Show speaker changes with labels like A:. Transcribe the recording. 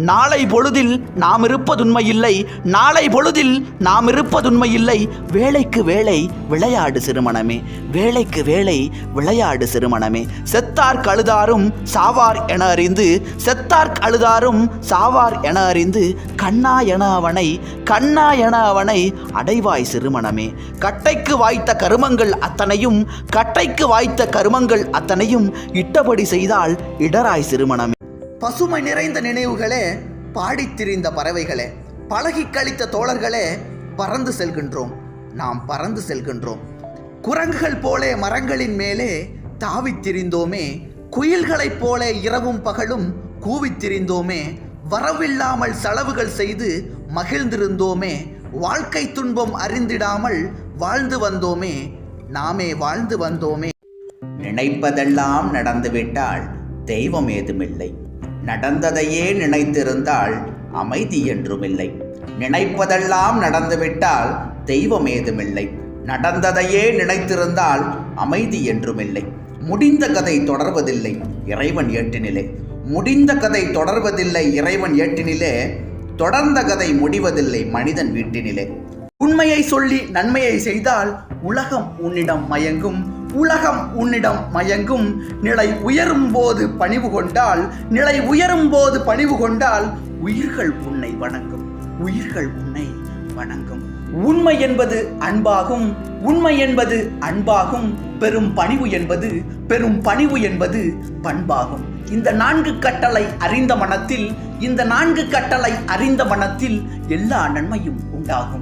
A: நாளை பொழுதில் நாம் இருப்பதுண்மை இல்லை. நாளை பொழுதில் நாம் இருப்பதுண்மை இல்லை. வேலைக்கு வேலை விளையாடு சிறுமணமே. வேலைக்கு வேலை விளையாடு சிறுமணமே. செத்தார் கழுதாரும் சாவார் என அறிந்து செத்தார் கழுதாரும் சாவார் என அறிந்து கண்ணா என அவனை கண்ணா என அவனை அடைவாய் சிறுமணமே. கட்டைக்கு வாய்த்த கருமங்கள் அத்தனையும் கட்டைக்கு வாய்த்த கருமங்கள் அத்தனையும் இட்டபடி செய்தால் இடராய் சிறுமணமே. பசுமை நிறைந்த நினைவுகளே பாடித் திரிந்த பறவைகளே பழகி கழித்த தோழர்களே பறந்து செல்கின்றோம். நாம் பறந்து செல்கின்றோம். குரங்குகள் போலே மரங்களின் மேலே தாவித் திரிந்தோமே குயில்களைப் போல இரவும் பகலும் கூவித் திரிந்தோமே வரவில்லாமல் செலவுகள் செய்து மகிழ்ந்திருந்தோமே வாழ்க்கை துன்பம் அறிந்திடாமல் வாழ்ந்து வந்தோமே நாமே வாழ்ந்து வந்தோமே. நினைப்பதெல்லாம் நடந்துவிட்டால் தெய்வம் ஏதுமில்லை. நடந்ததையே நினைத்திருந்தால் அமைதி என்றுமில்லை. நினைப்பதெல்லாம் நடந்துவிட்டால் தெய்வம் ஏதுமில்லை நடந்ததையே நினைத்திருந்தால் அமைதி என்றுமில்லை. முடிந்த கதை தொடர்வதில்லை இறைவன் ஏட்டினிலே. முடிந்த கதை தொடர்வதில்லை இறைவன் ஏட்டினிலே. தொடர்ந்த கதை முடிவதில்லை மனிதன் வீட்டினிலே. உண்மையை சொல்லி நன்மையை செய்தால் உலகம் உன்னிடம் மயங்கும். உலகம் உன்னிடம் மயங்கும். நிலை உயரும் போது பணிவு கொண்டால் நிலை உயரும் போது பணிவு கொண்டால் உயிர்கள் உன்னை வணங்கும். உயிர்கள் உன்னை வணங்கும். உண்மை என்பது அன்பாகும். உண்மை என்பது அன்பாகும். பெரும் பணிவு என்பது பெரும் பணிவு என்பது பண்பாகும். இந்த நான்கு கட்டளை அறிந்த மனத்தில் இந்த நான்கு கட்டளை அறிந்த மனத்தில் எல்லா நன்மையும் உண்டாகும்.